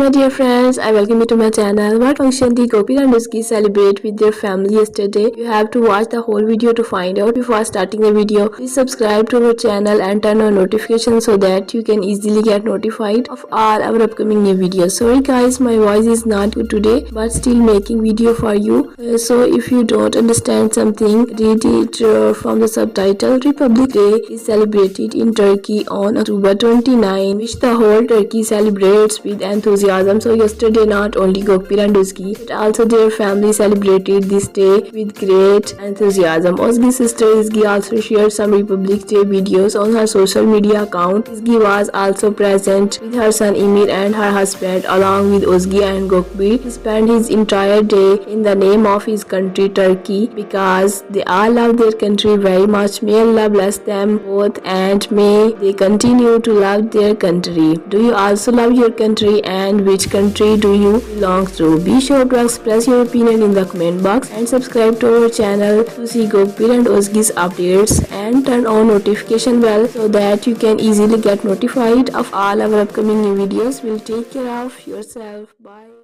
my dear friends, I welcome you to my channel. What function the Gopi and Nuski celebrate with their family yesterday? You have to watch the whole video to find out. Before starting the video, please subscribe to our channel and turn on notifications so that you can easily get notified of all our upcoming new videos. Sorry guys, my voice is not good today, but still making video for you. Uh, so if you don't understand something, read it uh, from the subtitle. Republic Day is celebrated in Turkey on October 29, which the whole Turkey celebrates with enthusiasm. So yesterday not only Gokpir and Uzgi, but also their family celebrated this day with great enthusiasm. Ozgi's sister Izgi also shared some Republic Day videos on her social media account. Izgi was also present with her son Emir and her husband along with Ozgi and Gokbir. He spent his entire day in the name of his country Turkey because they all love their country very much. May Allah bless them both and may they continue to love their country. Do you also love your country and which country do you belong to? Be sure to express your opinion in the comment box and subscribe to our channel to see Gokpir and Ozgi's updates and turn on notification bell so that you can easily get notified of all our upcoming new videos. We'll take care of yourself. Bye.